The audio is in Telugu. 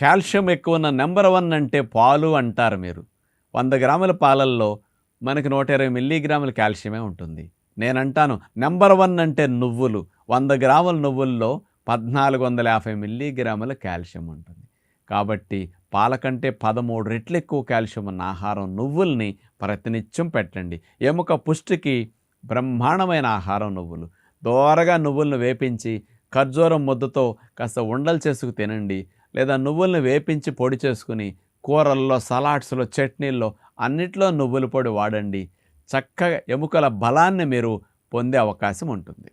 కాల్షియం ఎక్కువ ఉన్న నెంబర్ వన్ అంటే పాలు అంటారు మీరు. వంద గ్రాముల పాలల్లో మనకి నూట ఇరవై మిల్లీగ్రాముల కాల్షియమే ఉంటుంది. నేనంటాను నెంబర్ వన్ అంటే నువ్వులు. వంద గ్రాముల నువ్వుల్లో పద్నాలుగు వందల యాభై మిల్లీగ్రాముల కాల్షియం ఉంటుంది. కాబట్టి పాల కంటే పదమూడు రెట్లు ఎక్కువ కాల్షియం ఉన్న ఆహారం నువ్వుల్ని ప్రతినిత్యం పెట్టండి. ఎముక పుష్టికి బ్రహ్మాండమైన ఆహారం నువ్వులు. దోరగా నువ్వులను వేపించి ఖర్జూరం ముద్దతో కాస్త ఉండలు చేసుకు తినండి. లేదా నువ్వుల్ని వేపించి పొడి చేసుకుని కూరల్లో సలాడ్స్లో చట్నీల్లో అన్నిట్లో నువ్వుల పొడి వాడండి. చక్కగా ఎముకల బలాన్ని మీరు పొందే అవకాశం ఉంటుంది.